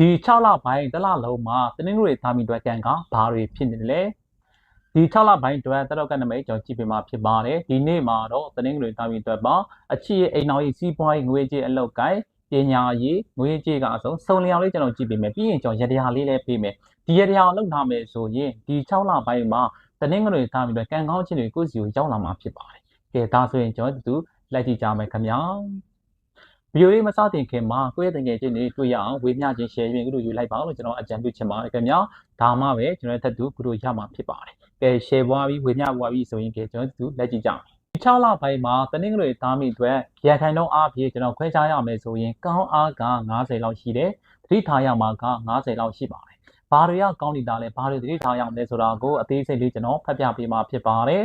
ဒီ6လပိုင်းတစ်လလုံးမှာတနင်္ဂနွေသားမီတွက်ကံကဘာတွေဖြစ်နေတယ်လဲဒီ6လပိုင်းတွက်တတော့ကနမိတ်ကြောင့်ကြည့်ပေးမှာဖြစ်ပါတယ်ဒီနေ့မှာတော့တနင်္ဂနွေသားမီတွက်ပါအချစ်ရဲ့အိမ်တော်ကြီးစီးပွားရေးငွေကြေးအလောက်ကိုင်းပညာရေးငွေကြေးကအစုံစုံလျောင်လေးကျွန်တော်ကြည့်ပေးမယ်ပြီးရင်ကျွန်တော်ရတရားလေးလည်းပေးမယ်ဒီရတရားလောက်ထားမယ်ဆိုရင်ဒီ6လပိုင်းမှာတနင်္ဂနွေသားမီတွက်ကံကောင်းခြင်းတွေကိုယ့်စီကိုရောက်လာမှာဖြစ်ပါတယ်ကဲဒါဆိုရင်ကျွန်တော်ဒီလိုက်ကြည့်ကြမယ်ခင်ဗျာ ဗီဒီယိုလေးမစတင်ခင်မှာကိုယ့်ရဲ့တငယ်ချင်းတွေတွေ့ရအောင်ဝေမျှခြင်း share ရင်ကုတို့ယူလိုက်ပါလို့ကျွန်တော်အကြံပြုချင်ပါတယ်ခင်ဗျာဒါမှပဲကျွန်တော်ထပ်တူကုတို့ရမှာဖြစ်ပါတယ်ကဲ share ပွားပြီးဝေမျှပွားပြီးဆိုရင်ကဲကျွန်တော်တူလက်ကြည့်ကြအောင်ဒီ6လပိုင်းမှာတနင်္ဂနွေသားမိအတွက်ရခိုင်နှုန်းအားဖြင့်ကျွန်တော်ခွဲခြားရမယ်ဆိုရင်ကောင်းအားက90လောက်ရှိတယ်သတိထားရမှာက90လောက်ရှိပါတယ်ဘာတွေကကောင်းနေတာလဲဘာတွေသတိထားရမလဲဆိုတာကိုအသေးစိတ်လေးကျွန်တော်ဖတ်ပြပေးမှာဖြစ်ပါတယ်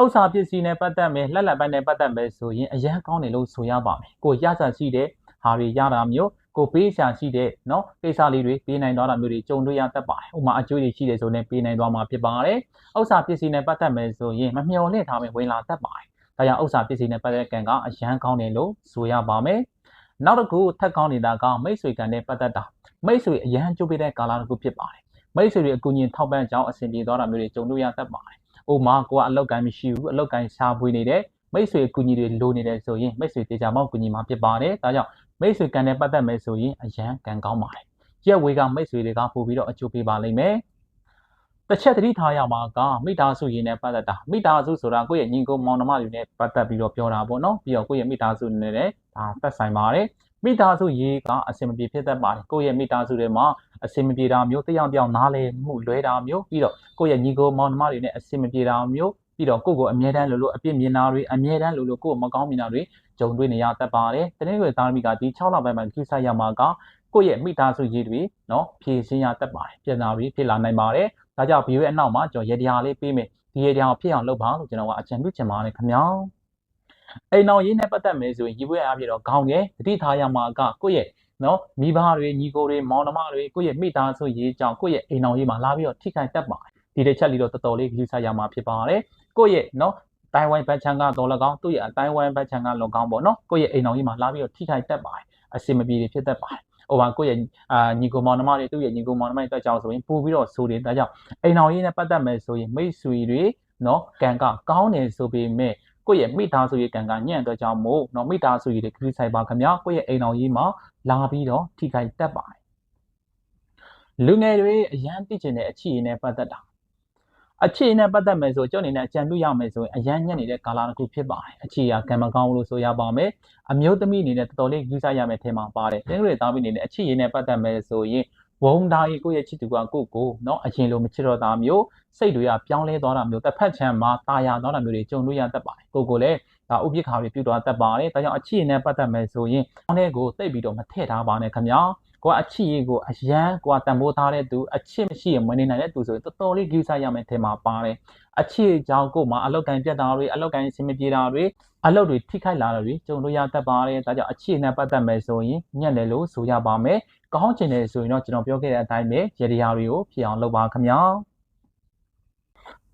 ဥစ္စာပစ္စည်းနဲ့ပတ်သက်မယ်လက်လက်ပိုင်းနဲ့ပတ်သက်မယ်ဆိုရင်အရန်ကောင်းတယ်လို့ဆိုရပါမယ်ကိုရစာရှိတဲ့ဟာတွေရတာမျိုးကိုပေးရှာရှိတဲ့เนาะကိစ္စလေးတွေပေးနိုင်သွားတာမျိုးတွေကြုံတွေ့ရတတ်ပါတယ်ဥပမာအကျိုးတွေရှိတယ်ဆိုရင်ပေးနိုင်သွားမှာဖြစ်ပါတယ်ဥစ္စာပစ္စည်းနဲ့ပတ်သက်မယ်ဆိုရင်မမျှော်လင့်ထားမယ်ဝင်လာတတ်ပါတယ်ဒါကြောင့်ဥစ္စာပစ္စည်းနဲ့ပတ်သက်ကံကအရန်ကောင်းတယ်လို့ဆိုရပါမယ်နောက်တစ်ခုထက်ကောင်းနေတာကမိတ်ဆွေကံနဲ့ပတ်သက်တာမိတ်ဆွေအရန်ကြိုးပေးတဲ့ကာလတစ်ခုဖြစ်ပါတယ်မိတ်ဆွေတွေအကူအညီထောက်ပံ့ကြောင်းအဆင်ပြေသွားတာမျိုးတွေကြုံတွေ့ရတတ်ပါတယ်။ ဥမာကိုကအလောက်ကိုင်းမရှိဘူးအလောက်ကိုင်းရှားပွေးနေတဲ့မိတ်ဆွေအကူအညီတွေလိုနေတယ်ဆိုရင်မိတ်ဆွေတေချာမောက်ကူညီမှာဖြစ်ပါတယ်။ဒါကြောင့်မိတ်ဆွေကံနဲ့ပတ်သက်မယ်ဆိုရင်အရန်ကံကောင်းပါတယ်။ရက်ဝေးကမိတ်ဆွေတွေကပို့ပြီးတော့အကျိုးပေးပါလိမ့်မယ်။တစ်ချက်သတိထားရမှာကမိသားစုရင်းနဲ့ပတ်သက်တာမိသားစုဆိုတာကိုယ့်ရဲ့ညီကိုမောင်နှမတွေနဲ့ပတ်သက်ပြီးတော့ပြောတာပေါ့နော်ပြီးတော့ကိုယ့်ရဲ့မိသားစုနဲ့လည်းဒါသက်ဆိုင်ပါတယ် မိသားစုရေးကအဆင်မပြေဖြစ်တတ်ပါတယ်ကိုယ့်ရဲ့မိသားစုတွေမှာအဆင်မပြေတာမျိုးတယောက်တယောက်နားလည်မှုလွဲတာမျိုးပြီးတော့ကိုယ့်ရဲ့ညီကိုမောင်နှမတွေနဲ့အဆင်မပြေတာမျိုးပြီးတော့ကိုယ့်ကိုအမြဲတမ်းလို့လို့အပြစ်မြင်တာတွေအမြဲတမ်းလို့လို့ကိုယ့်ကိုမကောင်းမြင်တာတွေကြုံတွေ့နေရတတ်ပါတယ်တနေ့တွေသားမိကဒီ6လပိုင်းမှာကိစ္စရမှာကကိုယ့်ရဲ့မိသားစုရေးတွေနော်ဖြည့်ရှင်းရတတ်ပါတယ်ပြင်သာတွေဖြစ်လာနိုင်ပါတယ်ဒါကြောင့်ဗီဒီယိုရဲ့အနောက်မှာကျွန်တော်ရေတရားလေးပေးမယ်ဒီရေတရားကိုဖြစ်အောင်လုပ်ပါလို့ကျွန်တော်ကအကြံပြုချင်ပါတယ်ခင်ဗျာ အိမ်တော်ရေးနဲ့ပတ်သက်မယ်ဆိုရင်ရေပွဲအားဖြင့်တော့ခေါင်းငယ်တတိထားရမှာကကိုယ့်ရဲ့နော်မိဘတွေညီကိုတွေမောင်နှမတွေကိုယ့်ရဲ့မိသားစုရေးကြောင့်ကိုယ့်ရဲ့အိမ်တော်ရေးမှာလာပြီးတော့ထိခိုက်တတ်ပါတယ်ဒီတစ်ချက်လေးတော့တော်တော်လေးယူဆရမှာဖြစ်ပါတယ်ကိုယ့်ရဲ့နော်တိုင်းဝိုင်းဘတ်ချန်ကတော့၎င်းသူ့ရဲ့အတိုင်းဝိုင်းဘတ်ချန်က၎င်းပေါ့နော်ကိုယ့်ရဲ့အိမ်တော်ကြီးမှာလာပြီးတော့ထိခိုက်တတ်ပါတယ်အစင်မပြေဖြစ်တတ်ပါတယ်ဟိုပါကိုယ့်ရဲ့အာညီကိုမောင်နှမတွေသူ့ရဲ့ညီကိုမောင်နှမတွေတက်ကြောင်ဆိုရင်ပို့ပြီးတော့ဆိုတယ်ဒါကြောင့်အိမ်တော်ကြီးနဲ့ပတ်သက်မယ်ဆိုရင်မိတ်ဆွေတွေနော်ကံကကောင်းတယ်ဆိုပေမဲ့ ကိုယ့်ရဲ့မိသားစုရဲ့ကံကညံ့အတွက်ကြောင့်မို့နော်မိသားစုရဲ့ခရစ်ဆိုင်ပါခင်ဗျာကိုယ့်ရဲ့အိမ်တော်ကြီးမှာလာပြီးတော့ထိခိုက်တတ်ပါတယ်လူငယ်တွေအရန်သိကျင်တဲ့အခြေအနေနဲ့ပတ်သက်တာအခြေအနေနဲ့ပတ်သက်မယ်ဆိုကြောင့်အနေနဲ့အကြံပြုရမယ်ဆိုရင်အရန်ညံ့နေတဲ့ကာလတစ်ခုဖြစ်ပါတယ်အခြေအကံမကောင်းလို့ဆိုရပါမယ်အမျိုးသမီးအနေနဲ့တော်တော်လေးယူဆရမယ်ထဲမှာပါတယ်တင်းတွေသားမိအနေနဲ့အခြေအနေနဲ့ပတ်သက်မယ်ဆိုရင် ဝုံသားကြီးကိုယ့်ရဲ့ချစ်သူကကိုယ့်ကိုเนาะအရင်လိုမချစ်တော့တာမျိုးစိတ်တွေကပြောင်းလဲသွားတာမျိုးတစ်ဖက်ချမ်းမှာตายရသွားတာမျိုးတွေကြုံတွေ့ရတတ်ပါတယ်ကိုကိုလည်းဒါဥပိ္ပခါတွေပြုသွားတတ်ပါတယ်ဒါကြောင့်အချစ်နဲ့ပတ်သက်မယ်ဆိုရင်အောင်းတဲ့ကိုတိတ်ပြီးတော့မထည့်ထားပါနဲ့ခင်ဗျာ ကိုကအချစ်ရေးကိုအရန်ကိုကတန်ဖိုးထားတဲ့သူအချစ်မရှိရင်မနေနိုင်တဲ့သူဆိုရင်တော်တော်လေးကြိုးစားရမယ်ထဲမှာပါတယ်အချစ်ကြောင့်ကိုမှအလောက်ကန်ပြတ်တာတွေအလောက်ကန်ဆင်မပြေတာတွေအလောက်တွေထိခိုက်လာတာတွေကြုံလို့ရတတ်ပါတယ်ဒါကြောင့်အချစ်နဲ့ပတ်သက်မယ်ဆိုရင်ညံ့တယ်လို့ဆိုရပါမယ်ကောင်းချင်တယ်ဆိုရင်တော့ကျွန်တော်ပြောခဲ့တဲ့အတိုင်းပဲရေဒီယာတွေကိုဖြစ်အောင်လုပ်ပါခင်ဗျာ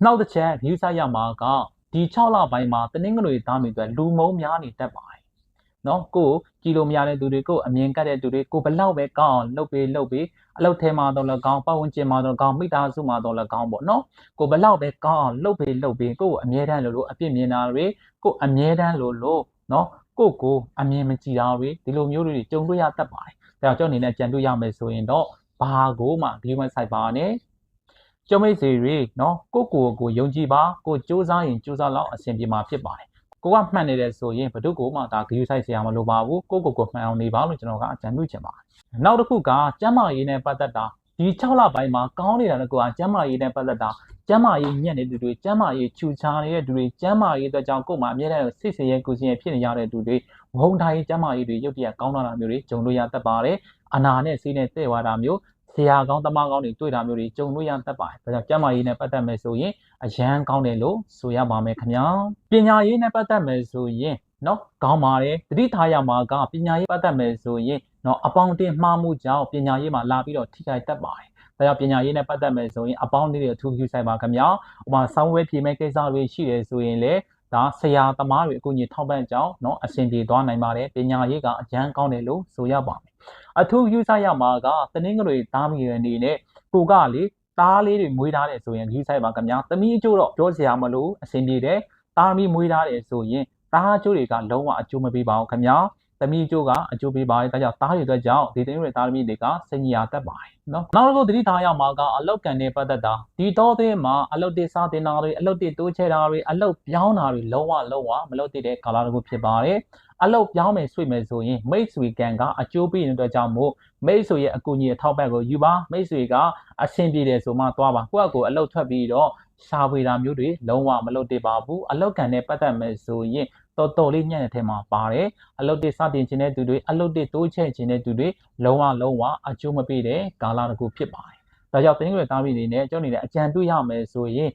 နောက်တစ်ချက် view ဆိုင်ရမှာကဒီ6လပိုင်းမှာတနင်္ဂနွေသားမီအတွက်လူမုံများနေတတ်ပါတယ် နော်ကိုကြည်လို့မရတဲ့သူတွေကိုအမြင်ကတ်တဲ့သူတွေကိုဘလောက်ပဲကောင်းအောင်လှုပ်ပေးလှုပ်ပေးအလုပ်ထဲမှာတော့လည်းကောင်းပတ်ဝန်းကျင်မှာတော့ကောင်းမိသားစုမှာတော့လည်းကောင်းပေါ့နော်ကိုဘလောက်ပဲကောင်းအောင်လှုပ်ပေးလှုပ်ပေးကိုအမြဲတမ်းလို့လို့အပြစ်မြင်တာတွေကိုအမြဲတမ်းလို့လို့နော်ကိုကိုအမြင်မကြည်တာတွေဒီလိုမျိုးတွေကြုံတွေ့ရတတ်ပါတယ်ဒါကြောင့်ကျွန်တော်အနေနဲ့ကြံတွေ့ရမယ်ဆိုရင်တော့ဘာကိုမှဒီဝက်ဆိုက်ပါနဲ့ကျုံမိတ်ဆွေတွေနော်ကိုကိုကိုယုံကြည်ပါကိုစူးစမ်းရင်စူးစမ်းလောက်အဆင်ပြေမှာဖြစ်ပါတယ် ကိုကမှတ်နေတယ်ဆိုရင်ဘယ်သူကိုမှဒါဂရုစိုက်စရာမလိုပါဘူးကိုကိုကိုမှန်အောင်နေပါလို့ကျွန်တော်ကအကြံပြုချင်ပါတယ်နောက်တစ်ခုကကျမ်းမာရေးနဲ့ပတ်သက်တာဒီ6လပိုင်းမှာကောင်းနေတာကကျမ်းမာရေးနဲ့ပတ်သက်တာကျမ်းမာရေးညံ့နေတဲ့သူတွေကျမ်းမာရေးချူချာနေတဲ့သူတွေကျမ်းမာရေးအတွက်ကြောင့်ကိုယ်မှာအမြဲတမ်းစိတ်ဆင်းရဲကိုယ်ဆင်းရဲဖြစ်နေရတဲ့သူတွေဝုံတိုင်းကျမ်းမာရေးတွေရုပ်တရက်ကောင်းလာတာမျိုးတွေဂျုံလို့ရတတ်ပါတယ်အနာနဲ့ဆေးနဲ့တဲ့ဝါတာမျိုးဆရာကောင်းတမကောင်းတွေတွေ့တာမျိုးတွေကြုံလို့ရတတ်ပါတယ်ဒါကြောင့်ကျမ်းမာရေးနဲ့ပတ်သက်မယ်ဆိုရင် အရန်ကောင်းတယ်လို့ဆိုရပါမယ်ခင်ဗျာပညာရေးနဲ့ပတ်သက်မယ်ဆိုရင်เนาะကောင်းပါတယ်တတိထားရမှာကပညာရေးပတ်သက်မယ်ဆိုရင်เนาะအပေါင်းတင်မှားမှုကြောင့်ပညာရေးမှာလာပြီးတော့ထိခိုက်တတ်ပါတယ်ဒါကြောင့်ပညာရေးနဲ့ပတ်သက်မယ်ဆိုရင်အပေါင်းလေးတွေအထူးပြုဆိုင်ပါခင်ဗျာဟိုမှာဆောင်းဝဲဖြေမဲ့ကိစ္စတွေရှိတယ်ဆိုရင်လေဒါဆရာသမားတွေအကူအညီထောက်ပံ့ကြောင်းเนาะအဆင်ပြေသွားနိုင်ပါတယ်ပညာရေးကအရန်ကောင်းတယ်လို့ဆိုရပါမယ် အထူးယူဆရမှာကတနင်္ဂနွေသားမီးရဲ့အနေနဲ့ကိုကလေ သားလေးတွေမွေးထားတယ်ဆိုရင်ယူဆိုင်ပါခင်ဗျာသမီးအကျိုးတော့ပြောစရာမလိုအဆင်ပြေတယ်သားမီးမွေးထားတယ်ဆိုရင်သားအကျိုးတွေကလုံးဝအကျိုးမပေးပါဘူးခင်ဗျာ သမီးအကျိုးကအကျိုးပေးပါတယ်ဒါကြောင့်သားတွေအတွက်ကြောင့်ဒီတင်းတွေသားသမီးတွေကစင်ညာတတ်ပါတယ်နော်နောက်တစ်ခုသတိထားရမှာကအလောက်ကန်နဲ့ပတ်သက်တာဒီတော့သေးမှာအလုတ်တေစားတင်တာတွေအလုတ်တေတိုးချဲတာတွေအလုတ်ပြောင်းတာတွေလုံးဝလုံးဝမလုပ်တဲ့ကာလတစ်ခုဖြစ်ပါတယ်အလုတ်ပြောင်းမယ်ဆွေမယ်ဆိုရင်မိတ်ဆွေကန်ကအကျိုးပေးနေတဲ့အတွက်ကြောင့်မို့မိတ်ဆွေရဲ့အကူအညီအထောက်ပံ့ကိုယူပါမိတ်ဆွေကအဆင်ပြေတယ်ဆိုမှသွားပါကိုယ့်အကိုအလုတ်ထွက်ပြီးတော့ရှာဖွေတာမျိုးတွေလုံးဝမလုပ်တည်ပါဘူးအလောက်ကန်နဲ့ပတ်သက်မယ်ဆိုရင် တော်တော်လေးညံ့တဲ့ထဲမှာပါတယ်အလုတ်တွေစတင်ခြင်းတဲ့သူတွေအလုတ်တွေတိုးချဲ့ခြင်းတဲ့သူတွေလုံးဝလုံးဝအကျိုးမပေးတဲ့ကာလတစ်ခုဖြစ်ပါတယ်ဒါကြောင့်တင်းရွယ်သားမိအနေနဲ့ကျောင်းနေတဲ့အကြံတွေ့ရမယ်ဆိုရင်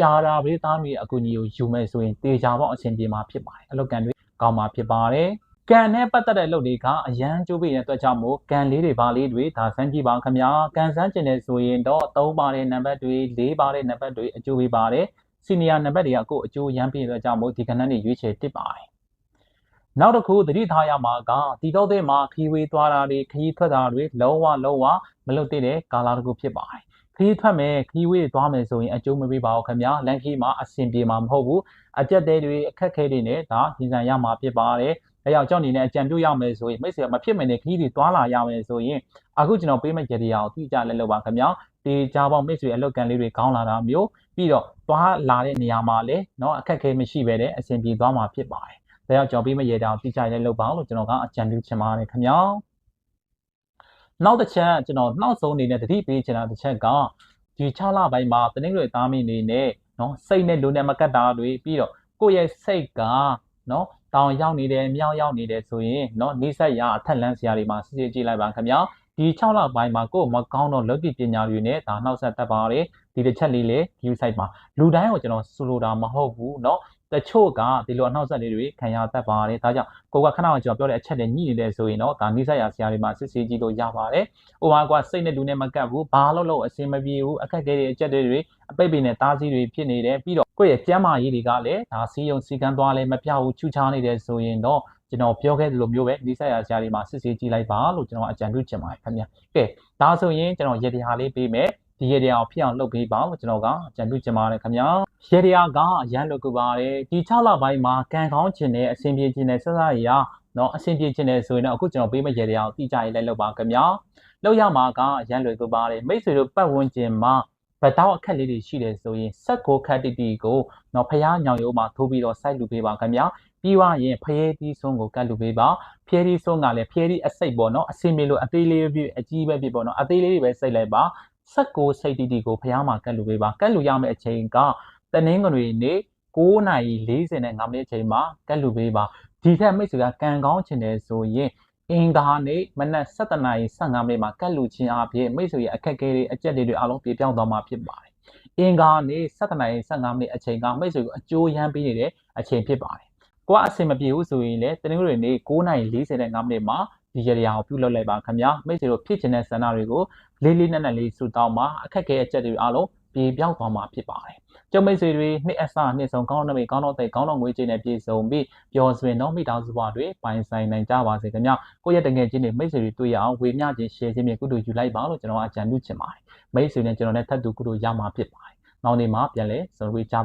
ကြာတာပေးသားမိအကူအညီကိုယူမယ်ဆိုရင်တေချာပေါက်အဆင်ပြေမှာဖြစ်ပါတယ်အလုတ်ကန်တွေကောင်းမှာဖြစ်ပါတယ်ကန်နဲ့ပတ်သက်တဲ့လုပ်တွေကအရန်ကျိုးပေးတဲ့အတွက်ကြောင့်မို့ကန်လေးတွေပါလေးတွေဒါစမ်းကြည့်ပါခင်ဗျာကန်စမ်းကျင်တယ်ဆိုရင်တော့3ပါတဲ့နံပါတ်တွေ4ပါတဲ့နံပါတ်တွေအကျိုးပေးပါတယ် စီနီယာနံပါတ်တွေကကိုယ်အကျိုးရမ်းပေးတဲ့အတွက်ကြောင့်မို့ဒီကဏ္ဍတွေရွေးချယ်တစ်ပါတယ်နောက်တစ်ခုသတိထားရမှာကဒီတော့တဲ့မှာခီးဝေးသွားတာတွေခီးထွက်တာတွေလုံးဝလုံးဝမလုပ်တဲ့ကာလတစ်ခုဖြစ်ပါတယ်ခီးထွက်မယ်ခီးဝေးသွားမယ်ဆိုရင်အကျိုးမပေးပါဘူးခင်ဗျာလန်ခီးမှာအဆင်ပြေမှာမဟုတ်ဘူးအကြက်တဲတွေအခက်ခဲတွေနဲ့ဒါပြင်ဆင်ရမှာဖြစ်ပါတယ်အဲကြောင့်ကြောင့်အနေနဲ့အကြံပြုရမယ်ဆိုရင်မိတ်ဆွေမဖြစ်မနေခီးတွေသွားလာရမယ်ဆိုရင်အခုကျွန်တော်ပေးမယ့်ကြရအောင်သိကြလဲလို့ပါခင်ဗျာဒီကြားပေါင်းမိတ်ဆွေအလုပ်ကန်လေးတွေခေါင်းလာတာမျိုး ပြီးတော့သွားလာတဲ့နေရာမှာလည်းเนาะအခက်ခဲမရှိပဲတဲ့အဆင်ပြေသွားမှာဖြစ်ပါတယ်ဒါကြောင့်ကျွန်တော်ပေးမယ့်ရတဲ့အောင်သိကြလဲလို့ပါလို့ကျွန်တော်ကအကြံပြုချင်ပါတယ်ခင်ဗျာနောက်တစ်ချက်ကျွန်တော်နောက်ဆုံးအနေနဲ့တတိပေးချင်တာတစ်ချက်ကဒီ6လပိုင်းမှာတနင်္ဂနွေသားမီနေနဲ့เนาะစိတ်နဲ့လူနဲ့မကတ်တာတွေပြီးတော့ကိုယ့်ရဲ့စိတ်ကเนาะတောင်ရောက်နေတယ်မြောက်ရောက်နေတယ်ဆိုရင်เนาะနေဆက်ရအထက်လန်းစရာတွေမှာစစ်စစ်ကြည့်လိုက်ပါခင်ဗျာဒီ6လပိုင်းမှာကိုယ်မကောင်းတော့လောကီပညာတွေနဲ့ဒါနှောက်ဆက်တတ်ပါတယ် ဒီတစ်ချက်လေးလေ view site မှာလူတိုင်းကိုကျွန်တော်ဆိုလိုတာမဟုတ်ဘူးเนาะတချို့ကဒီလိုအနှောက်ဆက်လေးတွေခံရတတ်ပါတယ်ဒါကြောင့်ကိုကခဏကကျွန်တော်ပြောတဲ့အချက်တွေညှိနေတယ်ဆိုရင်တော့ဒါနိစ္စရာဆရာတွေမှာစစ်ဆေးကြည့်လို့ရပါတယ်။ဟိုဟာကစိတ်နဲ့လူနဲ့မကပ်ဘူးဘာလို့လို့အစင်မပြေဘူးအခက်အခဲတွေအချက်တွေအပိတ်ပိနဲ့တားဆီးတွေဖြစ်နေတယ်ပြီးတော့ကိုယ့်ရဲ့ကျမ်းမာရေးတွေကလည်းဒါစီယုံစီကန်းသွားလဲမပြဘူးချူချားနေတယ်ဆိုရင်တော့ကျွန်တော်ပြောခဲ့သလိုမျိုးပဲဒီဆက်ရာဆရာတွေမှာစစ်ဆေးကြည့်လိုက်ပါလို့ကျွန်တော်အကြံပြုချင်ပါတယ်ခင်ဗျာ။ကဲဒါဆိုရင်ကျွန်တော်ရေတရားလေးပေးမယ် ဒီရေတရားကိုဖြစ်အောင်လုပ်ပေးပါလို့ကျွန်တော်ကအကြံပြုချင်ပါတယ်ခင်ဗျာ။ရေတရားကအရန်လုပ်ကြပါတယ်ဒီ6လပိုင်းမှာကံကောင်းခြင်းနဲ့အဆင်ပြေခြင်းနဲ့ဆက်စားရနော်အဆင်ပြေခြင်းနဲ့ဆိုရင်တော့အခုကျွန်တော်ပေးမယ့်ရေတရားကိုတိကျရေးလိုက်လုပ်ပါခင်ဗျာ။လောက်ရမှာကအရန်လွယ်ကြပါတယ်မိတ်ဆွေတို့ပတ်ဝန်းကျင်မှာဘတ်တောက်အခက်လေးတွေရှိတယ်ဆိုရင်ဆက်ကိုခက်တီတီကိုတော့ဖျားညောင်ရိုးမှာထိုးပြီးတော့စိုက်လူပေးပါခင်ဗျာပြီးွားရင်ဖျဲတီးဆုံးကိုကတ်လူပေးပါဖျဲတီးဆုံးကလည်းဖျဲတီးအစိတ်ပေါ့နော်အစင်မီလိုအသေးလေးပြအကြီးပဲပြပေါ့နော်အသေးလေးတွေပဲစိတ်လိုက်ပါ ဆက်ကိုစိတ်တီတီကိုဖျားမှာကတ်လူပေးပါကတ်လူရမယ့်အချိန်ကတနင်္ဂနွေနေ့9:45မိနစ်အချိန်မှာကတ်လူပေးပါဒီထက်မိတ်ဆွေကကံကောင်းချင်တယ်ဆိုရင်အင်္ဂါနေ့မနက်7:15မိနစ်မှာကတ်လူချင်းအဖြစ်မိတ်ဆွေရဲ့အခက်အခဲတွေအကျက်တွေအားလုံးပြေပြောင်းသွားမှာဖြစ်ပါတယ်။အင်္ဂါနေ့7:15မိနစ်အချိန်ကမိတ်ဆွေကိုအကျိုးရမ်းပေးနေတဲ့အချိန်ဖြစ်ပါတယ်။ကိုကအဆင်မပြေဘူးဆိုရင်လည်းတနင်္ဂနွေနေ့9:45မိနစ်မှာ ဒီရရာကိုပြုလုပ်လိုက်ပါခင်ဗျာမိတ်ဆွေတို့ဖြစ်ချင်တဲ့ဆန္ဒတွေကိုလေးလေးနက်နက်လေးဆူတောင်းမှာအခက်အခဲအကျက်တွေအားလုံးပြေပြောင်းသွားမှာဖြစ်ပါတယ်ကျုံမိတ်ဆွေတွေနှစ်အစနှစ်ဆုံးကောင်းတော့မိကောင်းတော့တဲ့ကောင်းတော့ငွေကြေးနဲ့ပြည့်စုံပြီးပျော်စွင်တော့မိသားစုဘဝတွေပိုင်ဆိုင်နိုင်ကြပါစေခင်ဗျကိုယ့်ရဲ့တငယ်ချင်းတွေမိတ်ဆွေတွေတွေ့ရအောင်ဝေမျှခြင်း share ခြင်းမျိုးကုသိုလ်ယူလိုက်ပါလို့ကျွန်တော်အကြံပြုချင်ပါတယ်မိတ်ဆွေနဲ့ကျွန်တော်နဲ့ထပ်တူကုသိုလ်ရမှာဖြစ်ပါတယ်နောက်နေ့မှာပြန်လဲဆုံတွေ့ကြပါ